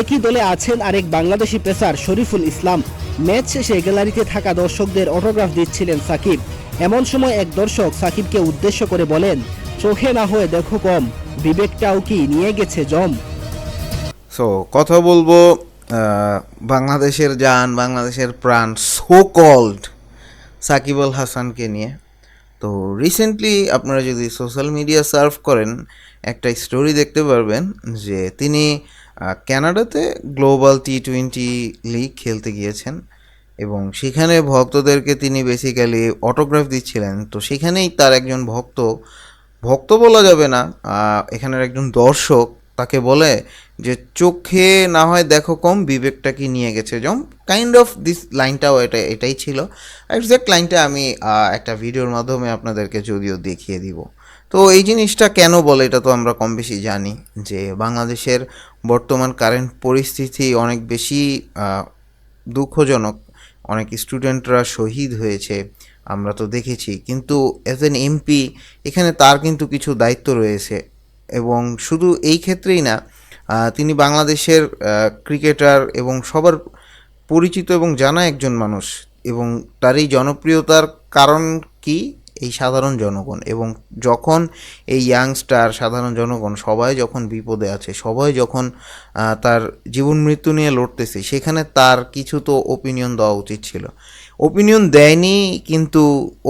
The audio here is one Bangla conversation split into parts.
একই দলে আছেন আরেক বাংলাদেশি পেসার শরীফুল ইসলাম। ম্যাচ শেষে গ্যালারিতে থাকা দর্শকদের অটোগ্রাফ দিচ্ছিলেন সাকিব। এমন সময় এক দর্শক সাকিবকে উদ্দেশ্য করে বলেন, চোখে না হয়ে দেখো কম, বিবেকটাও কি নিয়ে গেছে জম? সো কথা বলব বাংলাদেশের জান, বাংলাদেশের প্রাণ সো কল্ড হাসানকে নিয়ে। তো রিসেন্টলি আপনারা যদি সোশ্যাল মিডিয়া সার্ভ করেন, একটা স্টোরি দেখতে পারবেন যে তিনি ক্যানাডাতে গ্লোবাল টি টোয়েন্টি লিগ খেলতে গিয়েছেন এবং সেখানে ভক্তদেরকে তিনি বেসিক্যালি অটোগ্রাফ দিচ্ছিলেন। তো সেখানেই তার একজন ভক্ত ভক্ত বলা যাবে না এখানের একজন দর্শক তাকে বলে যে, চোখে না হয় দেখো কম, বিবেকটা কি নিয়ে গেছে? জম কাইন্ড অফ দিস লাইনটাও এটা, এটাই ছিল। এক্সাক্ট লাইনটা আমি একটা ভিডিওর মাধ্যমে আপনাদেরকে যদিও দেখিয়ে দিব। তো এই জিনিসটা কেন বলে এটা তো আমরা কম বেশি জানি, যে বাংলাদেশের বর্তমান কারেন্ট পরিস্থিতি অনেক বেশি দুঃখজনক। অনেক স্টুডেন্টরা শহীদ হয়েছে, আমরা তো দেখেছি। কিন্তু অ্যাজ এন এমপি এখানে তার কিন্তু কিছু দায়িত্ব রয়েছে। এবং শুধু এই ক্ষেত্রেই না তিনি বাংলাদেশের ক্রিকেটার এবং সবার পরিচিত এবং জানা একজন মানুষ এবং তার এই জনপ্রিয়তার কারণ কি? এই সাধারণ জনগণ এবং যখন এই ইয়াংস্টার সাধারণ জনগণ সবাই যখন বিপদে আছে, সবাই যখন তার জীবন মৃত্যু নিয়ে লড়তেছে, সেখানে তার কিছু তো ওপিনিয়ন দেওয়া উচিত ছিল। ওপিনিয়ন দেয়নি, কিন্তু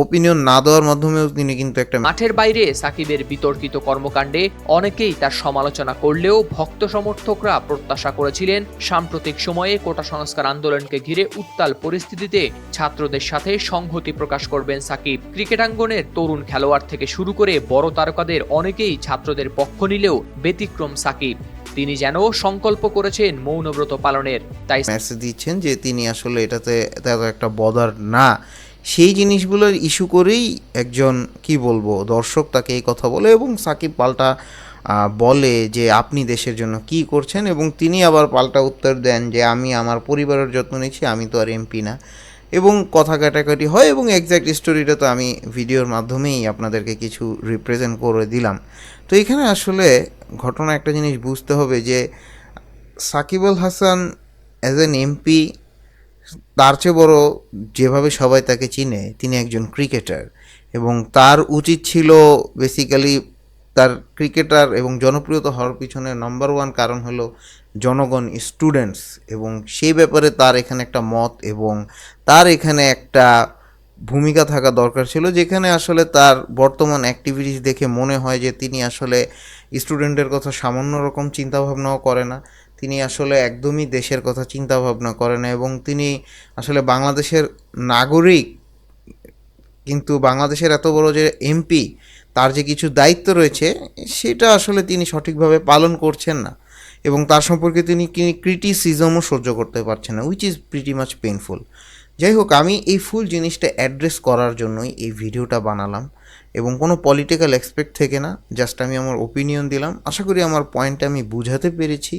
ওপিনিয়ন না দেওয়ার মাধ্যমেও তিনি কিন্তু একটা মাঠের বাইরে সাকিবের বিতর্কিত কর্মকাণ্ডে অনেকেই তার সমালোচনা করলেও ভক্ত সমর্থকরা প্রত্যাশা করেছিলেন সাম্প্রতিক সময়ে কোটা সংস্কার আন্দোলনকে ঘিরে উত্তাল পরিস্থিতিতে ছাত্রদের সাথে সংহতি প্রকাশ করবেন সাকিব। ক্রিকেটাঙ্গনের তরুণ খেলোয়াড় থেকে শুরু করে বড় তারকাদের অনেকেই ছাত্রদের পক্ষ নিলেও ব্যতিক্রম সাকিব। তিনি যেন সংকল্প করেছেন মৌনব্রত পালনের। তাই মেসেজ দিচ্ছেন যে তিনি আসলে এটাতে এত একটা বদার না। সেই জিনিসগুলোর ইস্যু করেই একজন, কি বলব, দর্শক তাকে এই কথা বলে এবং সাকিব পাল্টা বলে যে আপনি দেশের জন্য কি করছেন এবং তিনি আবার পাল্টা উত্তর দেন যে আমি আমার পরিবারের যত্ন নিচ্ছি, আমি তো আর এমপি না। এবং কথা কাটাকাটি হয় এবং এক্স্যাক্ট স্টোরিটা তো আমি ভিডিওর মাধ্যমেই আপনাদেরকে কিছু রিপ্রেজেন্ট করে দিলাম। তো এখানে আসলে ঘটনা একটা জিনিস বুঝতে হবে যে, Shakib Al Hasan as an MP তার চেয়ে বড় যেভাবে সবাই তাকে চিনে, তিনি একজন ক্রিকেটার এবং তার উচিত ছিল বেসিক্যালি তার ক্রিকেটার এবং জনপ্রিয়তা হওয়ার পিছনে নাম্বার ওয়ান কারণ হলো জনগণ স্টুডেন্টস এবং সেই ব্যাপারে তার এখানে একটা মত এবং তার এখানে একটা ভূমিকা থাকা দরকার ছিল যেখানে আসলে তার বর্তমান অ্যাক্টিভিটিস দেখে মনে হয় যে তিনি আসলে স্টুডেন্টের কথা সামান্য রকম চিন্তাভাবনাও করে না। তিনি আসলে একদমই দেশের কথা চিন্তা ভাবনা করে না এবং তিনি আসলে বাংলাদেশের নাগরিক, কিন্তু বাংলাদেশের এত বড় যে এমপি তার যে কিছু দায়িত্ব রয়েছে, সেটা আসলে তিনি সঠিকভাবে পালন করছেন না। এবং তার সম্পর্কে তিনি ক্রিটিসিজমও সহ্য করতে পারছেন না which is pretty much painful যাই হোক, আমি এই ফুল জিনিসটা অ্যাড্রেস করার জন্যই এই ভিডিওটা বানালাম। এবং কোনো পলিটিক্যাল এক্সপেক্ট থেকে না জাস্ট আমি আমার ওপিনিয়ন দিলাম। আশা করি আমার পয়েন্টটা আমি বুঝাতে পেরেছি।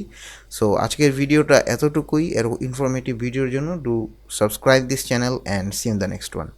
সো আজকের ভিডিওটা এতটুকুই। এর ইনফরমেটিভ ভিডিওর জন্য do subscribe this channel and see in the next one